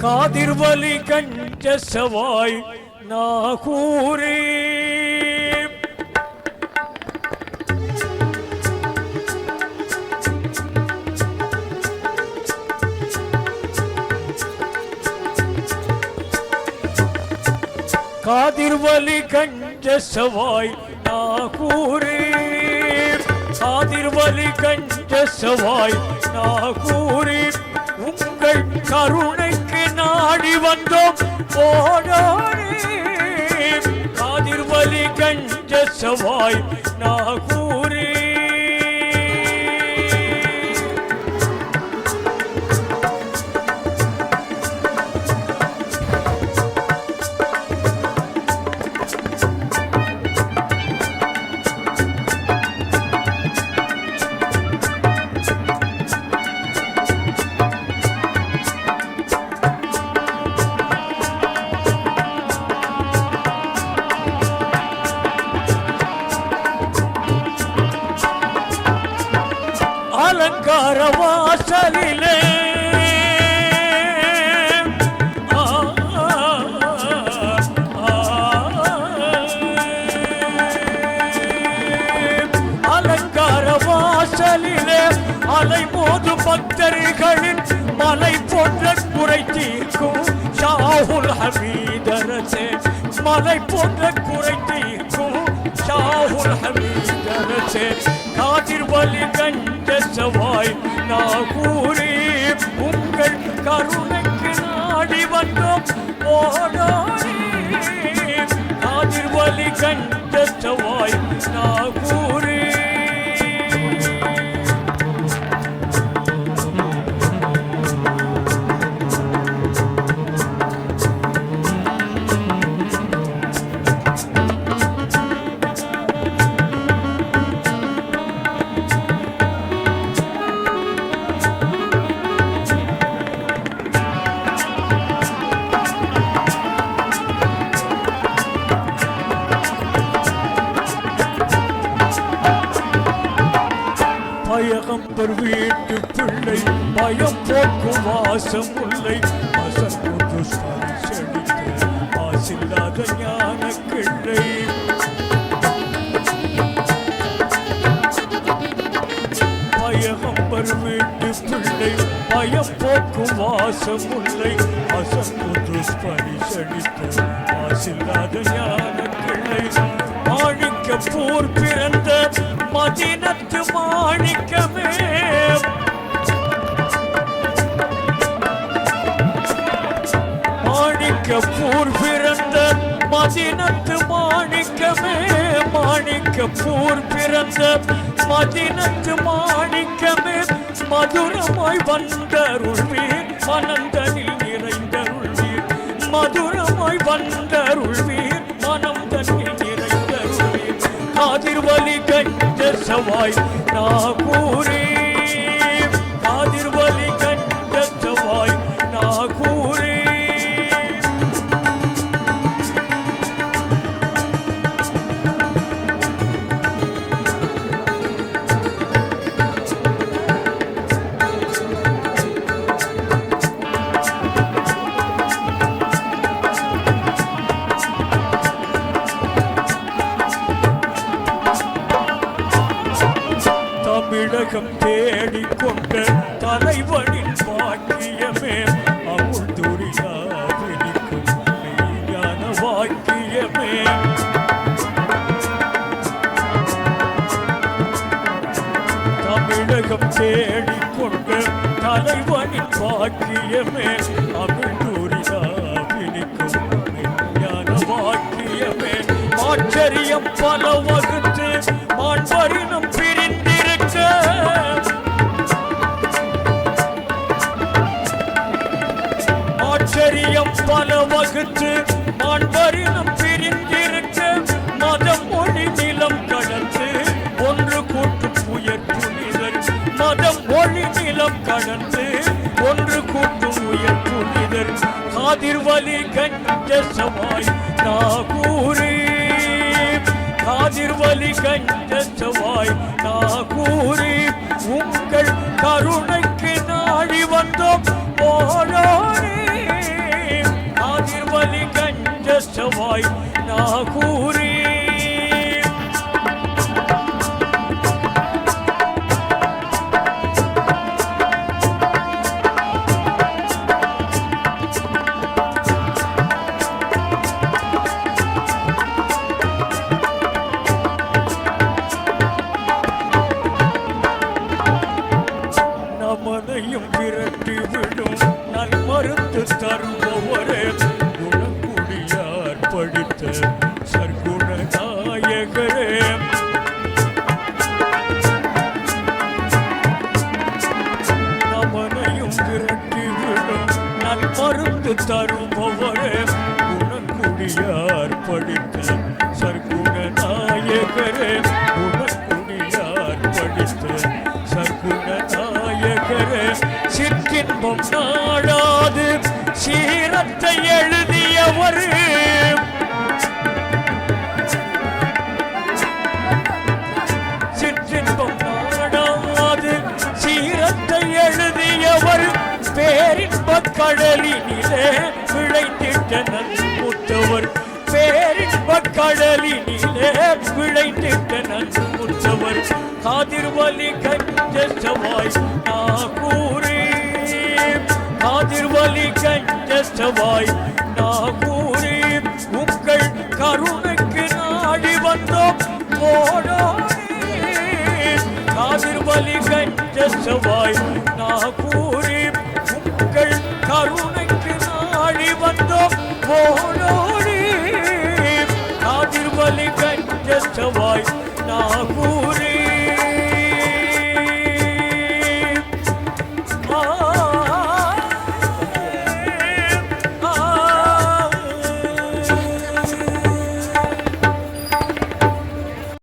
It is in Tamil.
காதிர்வலி கஞ்ச சவாய் நாகூரே காதிர்வலி கஞ்ச சவாய் நாகூரே காதிர்வலி கஞ்ச சவாய் நாகூரே உங்கள் கருணைக்கு ஓடி வந்தோம் ஓடாரே காதிர்வலி கஞ்ச செவாய் நாகூரே அலங்கார வாசலிலே அலங்கார வாசலிலே அலை போது பக்தர்களின் மலை போன்ற குறை தீர்க்கும். ஷாஹுல் ஹமீதரசே மலை போன்ற குறை தீர்க்கும். ஷாஹுல் ஹமீதரசே சவாய் நாகூரே உங்கள் கருணைக்கு நாடி வந்தோம். ஓடாரே காதிர் வலி கஞ்ச சவாய் நாகூரே வீட்டு பிள்ளை பயம் போக்கும் வாசம் உள்ளை அசம்புது செடித்து வாசில்லாத ஞான கிள்ளை. பயகம்பர் வீட்டு பிள்ளை பயம் போக்கும் வாசம் உள்ளை அசம்புது பரிசடித்து வாசில்லாத ஞான கிள்ளை. மாணிக்க போர் பிறந்த மதினத்து மாணிக்கமே. மாணிக்க போர் பிறந்த மதினத்து மாணிக்கமே. மாணிக்க போர் பிறந்த மதினத்து மாணிக்கமே. மதுரமாய் வந்தருள்வீர் மனந்தனில் நிறைந்தருள்வீர். மதுரமாய் வந்தருள்வீர். காதிர்வலி கஞ்ச சவாய் நாகூரே தமிழகம் தேடிக்கொண்ட தலைவனின் பாக்கியமே. அமுல் துரியாவினிக்கும் மெய்ஞான வாக்கியமே தமிழகம் தேடிக்கொண்ட தலைவனின் பாக்கியமே. அமுல் துரியாவினிக்கும் மெய்ஞான வாக்கியமே ஆச்சரியம் பல வகுத்து கலி கண்ட சவாய் நாகூரே காதிர்வலி கண்ட சவாய் நாகூரே உங்கள் கருணைக்கு நாடி வந்தோம் போனோரே காதிர்வலி கண்ட சவாய் நாகூரே நான் நல் மருந்து தருபவரே குணக்குடியார் படித்த சர்க்குண நாயகரே குணக்குடியார் படித்த சர்க்குண நாயகரே. சிற்றின்பம் நாடாது சீரத்தை எழுதியவர். சிற்றின்பம் நாடாது சீரத்தை எழுதியவர் பேரின்பக் கடலினிலே விளைந்திட்ட நன்முற்றவர் பேரின்பக் கடலினிலே விளைந்திட்ட நன்முற்றவர் காதிர்வலி கஞ்சவாய் நாகூரே காதிர்வலி கஞ்சவாய் நாகூரே உங்கள் கருணைக்கு நாடி வந்தோம் ஓடோடி காதிர்வலி கஞ்சவாய் வந்தோம் ஓடோடி காதிர்வலி கஞ்சவாய் நாகூரே